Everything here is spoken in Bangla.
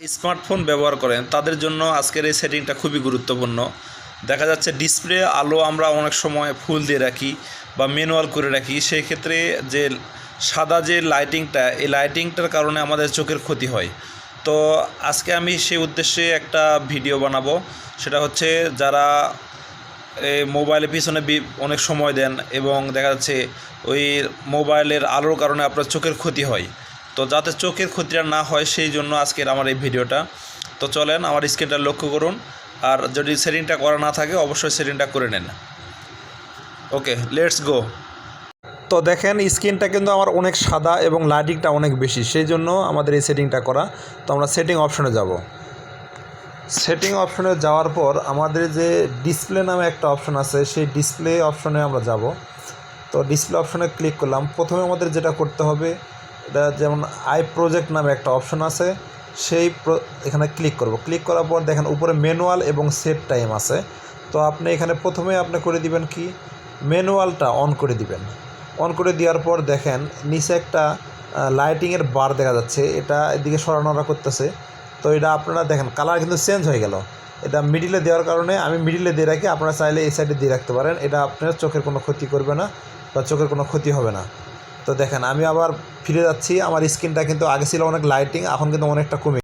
স্মার্টফোন ব্যবহার করেন, তাদের জন্য আজকের এই সেটিংটা খুবই গুরুত্বপূর্ণ। দেখা যাচ্ছে ডিসপ্লে, আলো আমরা অনেক সময় ফুল দিয়ে রাখি বা ম্যানুয়াল করে রাখি। সেই ক্ষেত্রে যে সাদা যে লাইটিংটা, এই লাইটিংটার কারণে আমাদের চোখের ক্ষতি হয়। তো আজকে আমি সেই উদ্দেশ্যে একটা ভিডিও বানাবো। সেটা হচ্ছে যারা মোবাইলের পিছনে অনেক সময় দেন এবং দেখা যাচ্ছে ওই মোবাইলের আলোর কারণে আপনার চোখের ক্ষতি হয়। তো যাতে চোখের ক্ষতিটা না হয়, সেই জন্য আজকের আমার এই ভিডিওটা। তো চলেন আমার স্ক্রিনটা লক্ষ্য করুন। আর যদি সেটিংটা করা না থাকে, অবশ্যই সেটিংটা করে নেন। ওকে লেটস গো তো দেখেন, স্ক্রিনটা কিন্তু আমার অনেক সাদা এবং লাইটিংটা অনেক বেশি, সেই জন্য আমাদের এই সেটিংটা করা। তো আমরা সেটিং অপশনে যাব। সেটিং অপশনে যাওয়ার পর আমাদের যে ডিসপ্লে নামে একটা অপশন আছে, সেই ডিসপ্লে অপশনে আমরা যাব। তো ডিসপ্লে অপশনে ক্লিক করলাম। প্রথমে আমাদের যেটা করতে হবে এটা যেমন আই প্রজেক্ট নামে একটা অপশন আছে, সেই এখানে ক্লিক করব। ক্লিক করার পর দেখেন উপরে ম্যানুয়াল এবং সেট টাইম আছে। তো আপনি এখানে প্রথমে আপনি করে দিবেন কি? ম্যানুয়ালটা অন করে দিবেন। অন করে দেওয়ার পর দেখেন নিচে একটা লাইটিংয়ের বার দেখা যাচ্ছে। এটা এদিকে সরানোরা করতেছে। তো এটা আপনারা দেখেন কালার কিন্তু চেঞ্জ হয়ে গেল। এটা মিডিলে দেওয়ার কারণে আমি মিডিলে দিয়ে রাখি, আপনারা চাইলে এই সাইডে দিয়ে রাখতে পারেন। এটা আপনার চোখের কোনো ক্ষতি করবে না বা চোখের কোনো ক্ষতি হবে না। তো দেখেন, আমি আবার ফিরে যাচ্ছি। আমার স্ক্রিনটা কিন্তু আগে ছিল অনেক লাইটিং এখন কিন্তু অনেকটা কমে